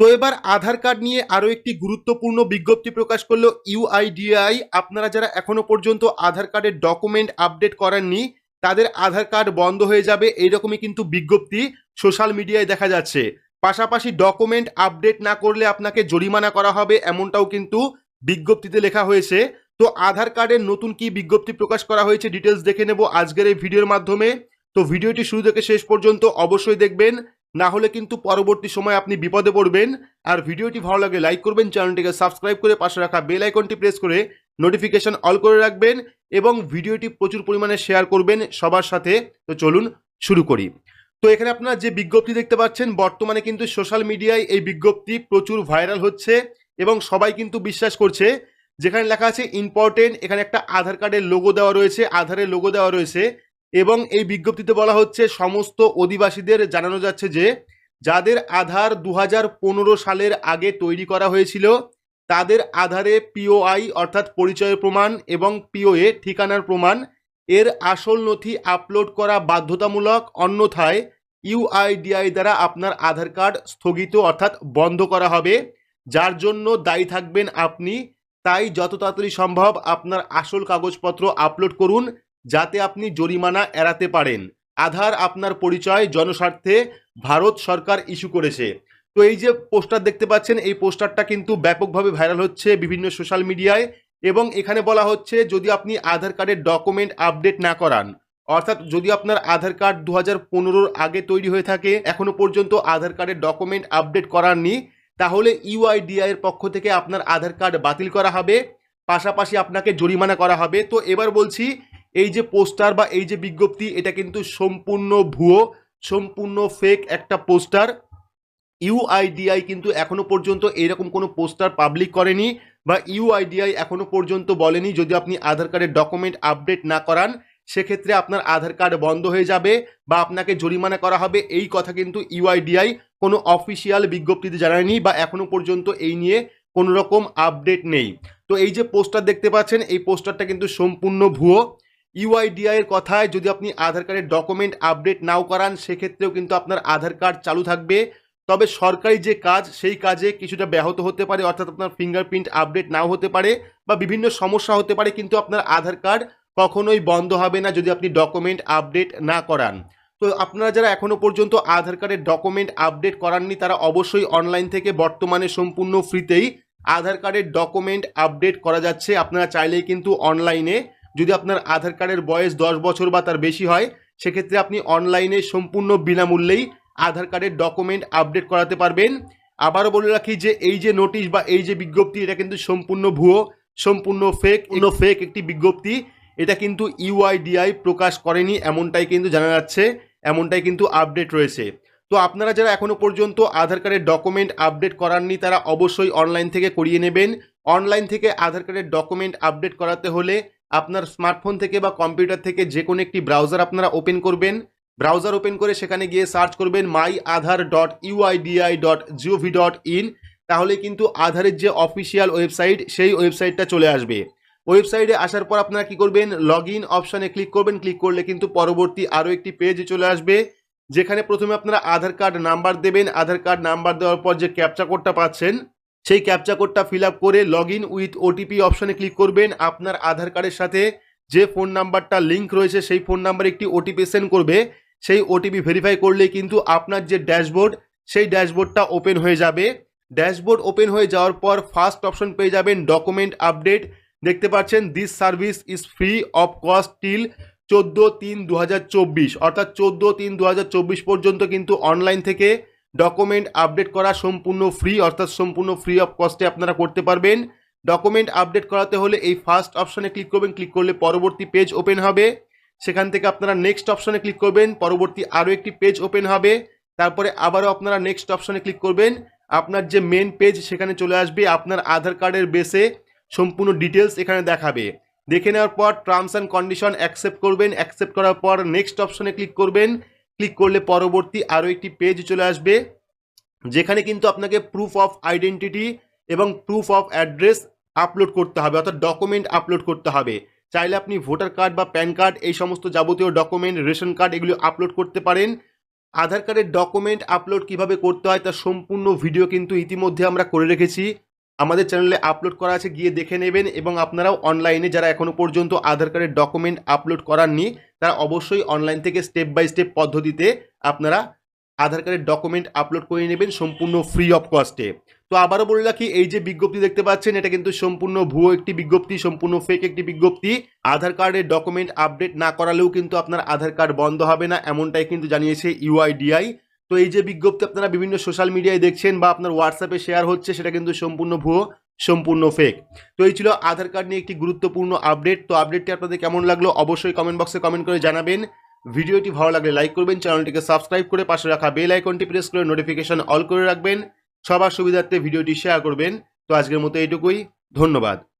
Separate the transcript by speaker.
Speaker 1: তো এবার আধার কার্ড নিয়ে আরও একটি গুরুত্বপূর্ণ বিজ্ঞপ্তি প্রকাশ করল ইউআইডিআই আপনারা যারা এখনও পর্যন্ত আধার কার্ডের ডকুমেন্ট আপডেট করাননি, তাদের আধার কার্ড বন্ধ হয়ে যাবে এইরকমই কিন্তু বিজ্ঞপ্তি সোশ্যাল মিডিয়ায় দেখা যাচ্ছে। পাশাপাশি ডকুমেন্ট আপডেট না করলে আপনাকে জরিমানা করা হবে এমনটাও কিন্তু বিজ্ঞপ্তিতে লেখা হয়েছে। তো আধার কার্ডের নতুন কি বিজ্ঞপ্তি প্রকাশ করা হয়েছে ডিটেলস দেখে নেব আজকের এই ভিডিওর মাধ্যমে। তো ভিডিওটি শুরু থেকে শেষ পর্যন্ত অবশ্যই দেখবেন। না হলে কিন্তু পরবর্তী সময় আপনি বিপদে পড়বেন। আর ভিডিওটি ভালো লাগে লাইক করবেন, চ্যানেলটিকে সাবস্ক্রাইব করে পাশে রাখা বেল আইকনটি প্রেস করে নোটিফিকেশন অল করে রাখবেন এবং ভিডিওটি প্রচুর পরিমাণে শেয়ার করবেন সবার সাথে। তো চলুন শুরু করি। তো এখানে আপনারা যে বিজ্ঞপ্তি দেখতে পাচ্ছেন, বর্তমানে কিন্তু সোশ্যাল মিডিয়ায় এই বিজ্ঞপ্তি প্রচুর ভাইরাল হচ্ছে এবং সবাই কিন্তু বিশ্বাস করছে। যেখানে লেখা আছে ইম্পর্টেন্ট এখানে একটা আধার কার্ডের লোগো দেওয়া রয়েছে, আধারের লোগো দেওয়া রয়েছে। এবং এই বিজ্ঞপ্তিতে বলা হচ্ছে, সমস্ত অধিবাসীদের জানানো যাচ্ছে যে, যাদের আধার দু হাজার পনেরো সালের আগে তৈরি করা হয়েছিল, তাদের আধারে পিওআই অর্থাৎ পরিচয়ের প্রমাণ এবং পিওএ ঠিকানার প্রমাণ, এর আসল নথি আপলোড করা বাধ্যতামূলক, অন্যথায় ইউআইডিআই দ্বারা আপনার আধার কার্ড স্থগিত অর্থাৎ বন্ধ করা হবে, যার জন্য দায়ী থাকবেন আপনি। তাই যত তাড়াতাড়ি সম্ভব আপনার আসল কাগজপত্র আপলোড করুন যাতে আপনি জরিমানা এড়াতে পারেন। আধার আপনার পরিচয়, জনস্বার্থে ভারত সরকার ইস্যু করেছে। তো এই যে পোস্টার দেখতে পাচ্ছেন, এই পোস্টারটা কিন্তু ব্যাপকভাবে ভাইরাল হচ্ছে বিভিন্ন সোশ্যাল মিডিয়ায় এবং এখানে বলা হচ্ছে যদি আপনি আধার কার্ডের ডকুমেন্ট আপডেট না করান, অর্থাৎ যদি আপনার আধার কার্ড দু হাজার আগে তৈরি হয়ে থাকে, এখনও পর্যন্ত আধার কার্ডের ডকুমেন্ট আপডেট করাননি, তাহলে ইউআইডিআই এর পক্ষ থেকে আপনার আধার কার্ড বাতিল করা হবে। পাশাপাশি আপনাকে জরিমানা করা হবে। তো এবার বলছি এই যে পোস্টার বা এই যে বিজ্ঞপ্তি, এটা কিন্তু সম্পূর্ণ ভুয়ো, সম্পূর্ণ ফেক একটা পোস্টার। ইউআইডিআই কিন্তু এখনও পর্যন্ত এরকম কোনো পোস্টার পাবলিক করেনি বা ইউআইডিআই এখনও পর্যন্ত বলেনি। যদি আপনি আধার কার্ডের ডকুমেন্ট আপডেট না করান, সেক্ষেত্রে আপনার আধার কার্ড বন্ধ হয়ে যাবে বা আপনাকে জরিমানা করা হবে। এই কথা কিন্তু ইউআইডিআই কোনো অফিসিয়াল বিজ্ঞপ্তিতে জানায়নি বা এখনও পর্যন্ত এই নিয়ে কোনো রকম আপডেট নেই। তো এই যে পোস্টার দেখতে পাচ্ছেন, এই পোস্টারটা কিন্তু সম্পূর্ণ ভুয়ো। ইউআইডিআই এর কথায় যদি আপনি আধার কার্ডের ডকুমেন্ট আপডেট নাও করান, সেক্ষেত্রেও কিন্তু আপনার আধার কার্ড চালু থাকবে। তবে সরকারি যে কাজ, সেই কাজে কিছুটা ব্যাহত হতে পারে, অর্থাৎ আপনার ফিঙ্গারপ্রিন্ট আপডেট নাও হতে পারে বা বিভিন্ন সমস্যা হতে পারে, কিন্তু আপনার আধার কার্ড কখনোই বন্ধ হবে না যদি আপনি ডকুমেন্ট আপডেট না করান। তো আপনারা যারা এখনও পর্যন্ত আধার কার্ডের ডকুমেন্ট আপডেট করাননি, তারা অবশ্যই অনলাইন থেকে বর্তমানে সম্পূর্ণ ফ্রিতেই আধার কার্ডের ডকুমেন্ট আপডেট করা যাচ্ছে। আপনারা চাইলেই কিন্তু অনলাইনে যদি আপনার আধার কার্ডের বয়স দশ বছর বা তার বেশি হয় সেক্ষেত্রে আপনি অনলাইনে সম্পূর্ণ বিনামূল্যেই আধার কার্ডের ডকুমেন্ট আপডেট করাতে পারবেন। আবারও বলে রাখি যে এই যে নোটিশ বা এই যে বিজ্ঞপ্তি এটা কিন্তু সম্পূর্ণ ভুয়ো সম্পূর্ণ ফেক কোনো ফেক একটি বিজ্ঞপ্তি। এটা কিন্তু ইউআইডিআই প্রকাশ করেনি এমনটাই কিন্তু জানা যাচ্ছে এমনটাই কিন্তু আপডেট রয়েছে। তো আপনারা যারা এখনও পর্যন্ত আধার কার্ডের ডকুমেন্ট আপডেট করাননি তারা অবশ্যই অনলাইন থেকে করিয়ে নেবেন। অনলাইন থেকে আধার কার্ডের ডকুমেন্ট আপডেট করাতে হলে আপনার স্মার্টফোন থেকে বা কম্পিউটার থেকে যে কোনো একটি ব্রাউজার আপনারা ওপেন করবেন। ব্রাউজার ওপেন করে সেখানে গিয়ে সার্চ করবেন my Aadhaar dot UIDAI dot GOV dot in তাহলে কিন্তু আধারের যে অফিসিয়াল ওয়েবসাইট সেই ওয়েবসাইটটা চলে আসবে। ওয়েবসাইটে আসার পর আপনারা কি করবেন? লগ ইন অপশানে ক্লিক করবেন। ক্লিক করলে কিন্তু পরবর্তী আরও একটি পেজ চলে আসবে। যেখানে প্রথমে আপনারা আধার কার্ড নাম্বার দেবেন। আধার কার্ড নাম্বার দেওয়ার পর যে ক্যাপচা কোডটা পাচ্ছেন সেই ক্যাপচা কোডটা ফিল আপ করে লগ ইন উইথ ওটিপি অপশানে ক্লিক করবেন। আপনার আধার কার্ডের সাথে যে ফোন নাম্বারটা লিঙ্ক রয়েছে, সেই ফোন নাম্বারে একটি ওটিপি সেন্ড করবে। সেই ওটিপি ভেরিফাই করলে কিন্তু আপনার যে ড্যাশবোর্ড সেই ড্যাশবোর্ডটা ওপেন হয়ে যাবে। ড্যাশবোর্ড ওপেন হয়ে যাওয়ার পর ফার্স্ট অপশন পেয়ে যাবেন ডকুমেন্ট আপডেট দেখতে পাচ্ছেন this service is free of cost till চোদ্দ তিন দু অর্থাৎ চোদ্দ তিন দু পর্যন্ত কিন্তু অনলাইন থেকে ডকুমেন্ট আপডেট করা সম্পূর্ণ ফ্রি অর্থাৎ সম্পূর্ণ ফ্রি অফ কস্টে আপনারা করতে পারবেন। ডকুমেন্ট আপডেট করাতে হলে এই ফার্স্ট অপশনে ক্লিক করবেন। ক্লিক করলে পরবর্তী পেজ ওপেন হবে। সেখান থেকে আপনারা নেক্সট অপশনে ক্লিক করবেন। পরবর্তী আরও একটি পেজ ওপেন হবে। তারপরে আবারও আপনারা নেক্সট অপশনে ক্লিক করবেন। আপনার যে মেন পেজ সেখানে চলে আসবে। আপনার আধার কার্ডের বেসে সম্পূর্ণ ডিটেলস এখানে দেখাবে। দেখে নেওয়ার পর টার্মস অ্যান্ড কন্ডিশন অ্যাকসেপ্ট করবেন। অ্যাকসেপ্ট করার পর নেক্সট অপশনে ক্লিক করবেন। ক্লিক করলে পরবর্তী আরও একটি পেজ চলে আসবে, যেখানে কিন্তু আপনাকে প্রুফ অফ আইডেন্টিটি এবং প্রুফ অফ অ্যাড্রেস আপলোড করতে হবে, অর্থাৎ ডকুমেন্ট আপলোড করতে হবে। চাইলে আপনি ভোটার কার্ড বা প্যান কার্ড এই সমস্ত যাবতীয় ডকুমেন্ট রেশন কার্ড এগুলো আপলোড করতে পারেন। আধার কার্ডের ডকুমেন্ট আপলোড কীভাবে করতে হয় তার সম্পূর্ণ ভিডিও কিন্তু ইতিমধ্যে আমরা করে রেখেছি। আমাদের চ্যানেলে আপলোড করা আছে, গিয়ে দেখে নেবেন এবং আপনারাও অনলাইনে যারা এখনও পর্যন্ত আধার কার্ডের ডকুমেন্ট আপলোড করাননি, তারা অবশ্যই অনলাইন থেকে স্টেপ বাই স্টেপ পদ্ধতিতে আপনারা আধার কার্ডের ডকুমেন্ট আপলোড করে নেবেন সম্পূর্ণ ফ্রি অফ কস্টে তো আবারও বলে রাখি, এই যে বিজ্ঞপ্তি দেখতে পাচ্ছেন, এটা কিন্তু সম্পূর্ণ ভুয়ো একটি বিজ্ঞপ্তি, সম্পূর্ণ ফেক একটি বিজ্ঞপ্তি। আধার কার্ডের ডকুমেন্ট আপডেট না করালেও কিন্তু আপনার আধার কার্ড বন্ধ হবে না, এমনটাই কিন্তু জানিয়েছে ইউআইডিআই তো এই যে বিজ্ঞপ্তি আপনারা বিভিন্ন সোশ্যাল মিডিয়ায় দেখছেন বা আপনার হোয়াটসঅ্যাপে শেয়ার হচ্ছে, সেটা কিন্তু সম্পূর্ণ ভুয়ো, সম্পূর্ণ ফেক তো এই ছিল আধার কার্ড নিয়ে একটি গুরুত্বপূর্ণ আপডেট তো আপডেটটি আপনাদের কেমন লাগল অবশ্যই কমেন্ট বক্সে কমেন্ট করে জানাবেন। ভিডিওটি ভালো লাগলে লাইক করবেন, চ্যানেলটিকে সাবস্ক্রাইব করে পাশে রাখা বেল আইকনটি প্রেস করে নোটিফিকেশন অল করে রাখবেন। সবার সুবিধার্থে ভিডিওটি শেয়ার করবেন। তো আজকের মতো এইটুকুই, ধন্যবাদ।